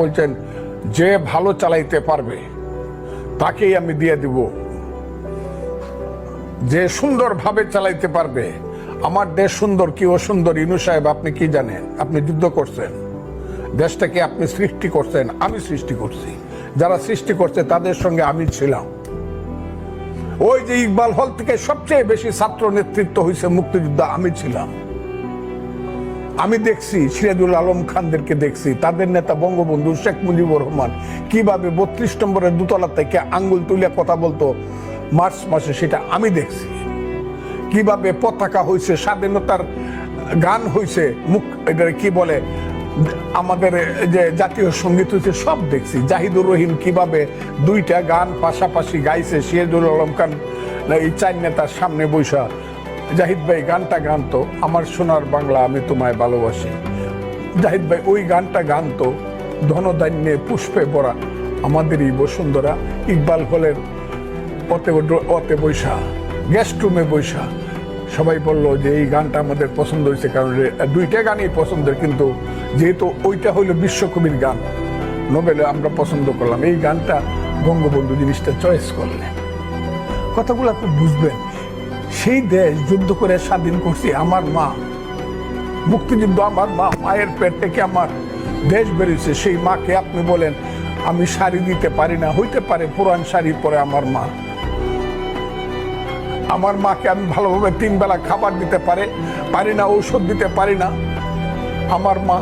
বলছেন, যে ভালো চালাইতে পারবে, তাকেই আমি দিয়ে দিব। যে সুন্দরভাবে চালাইতে পারবে, আমার দেশ সুন্দর কি অসুন্দর, ইনু সাহেব, আপনি কি জানেন? আপনি যুদ্ধ করছেন। দেশটাকে আপনি সৃষ্টি করছেন, আমি সৃষ্টি করছি। যারা সৃষ্টি করছে, তাদের সঙ্গে আমি ছিলাম। ওই যে ইকবাল হল থেকে সবচেয়ে বেশি ছাত্র নেতৃত্ব হয়েছে মুক্তিযুদ্ধ, আমি ছিলাম। আমি দেখছি, সিরাজুল আলম খানদেরকে দেখছি, তাদের নেতা বঙ্গবন্ধু শেখ মুজিবুর রহমান কীভাবে বত্রিশ নম্বরের দোতলা থেকে আঙ্গুল তুলে কথা বলতো মার্চ মাসে, সেটা আমি দেখছি। কীভাবে পতাকা হয়েছে স্বাধীনতার গান হয়েছে মুখ এটা কি বলে, আমাদের যে জাতীয় সংগীত হয়েছে সব দেখছি। জাহিদুর রহিম কীভাবে দুইটা গান পাশাপাশি গাইছে, সিরাজুল আলম খান, এই চার নেতার সামনে বৈশা জাহিদ ভাই, গানটা গানতো, আমার সোনার বাংলা আমি তোমায় ভালোবাসি। জাহিদ ভাই, ওই গানটা গানতো, ধনধান্যে পুষ্পে ভরা আমাদের এই বসুন্ধরা, ইকবাল হলের অতে অতে বৈশা গেস্ট রুমে বৈশা। সবাই বলল যে এই গানটা আমাদের পছন্দ হয়েছে, কারণ দুইটা গানই পছন্দের, কিন্তু যেহেতু ওইটা হইল বিশ্বকবির গান, নোবেলে আমরা পছন্দ করলাম। এই গানটা বঙ্গবন্ধু জিনিসটা চয়েস করলেন। কথাগুলো আপনি বুঝবেন। সেই দেশ যুদ্ধ করে স্বাধীন করছি আমার মা। মুক্তিযুদ্ধ আমার মা মায়ের পেট থেকে আমার দেশ বেরিয়েছে। সেই মাকে আপনি বলেন, আমি শাড়ি দিতে পারি না। হইতে পারে পুরান শাড়ি পরে আমার মা। আমার মাকে আমি ভালোভাবে তিন বেলা খাবার দিতে পারে, পারি না, ঔষধ দিতে পারি না। আমার মা,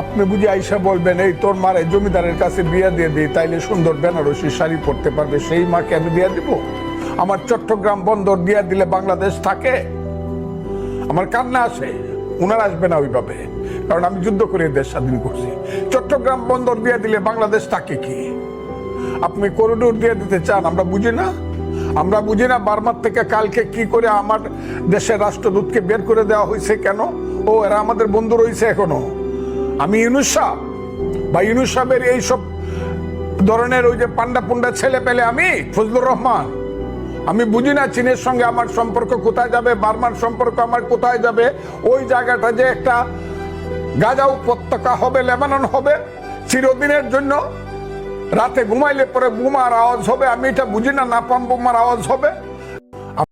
আপনি বুঝে আইসা বলবেন, এই তোর মারে জমিদারের কাছে বিয়ে দিয়ে দিই তাইলে সুন্দর বেনারসি শাড়ি পরতে পারবে। সেই মাকে আমি দিয়ে দিব? আমার চট্টগ্রাম বন্দর দিয়ে দিলে বাংলাদেশ থাকে? আমার কান্না আসে উনার আসবে না ওইভাবে, কারণ আমি যুদ্ধ করে দেশ স্বাধীন করছি। চট্টগ্রাম বন্দর দিয়ে দিলে বাংলাদেশ থাকে কি? আপনি করিডোর দিয়ে দিতে চান, আমরা বুঝি না? আমরা বুঝি না বার্মার থেকে কালকে কি করে আমার দেশের রাষ্ট্রদূতকে বের করে দেওয়া হয়েছে কেন? ও, এরা আমাদের বন্ধু রয়েছে এখনও। আমি ইউনুস বা ইউনুস এইসব ধরনের ওই যে পান্ডা পুন্ডা ছেলে পেলে আমি, ফজলুর রহমান আমি বুঝি না চীনের সঙ্গে আমার সম্পর্ক কোথায় যাবে, বার্মার সম্পর্ক আমার কোথায় যাবে, ওই জায়গাটা যে একটা গাজা উপত্যকা হবে, লেবানন হবে, চিরদিনের জন্য রাতে ঘুমাইলে পরে বোমার আওয়াজ হবে, আমি এটা বুঝি না, নাপাম বোমার আওয়াজ হবে।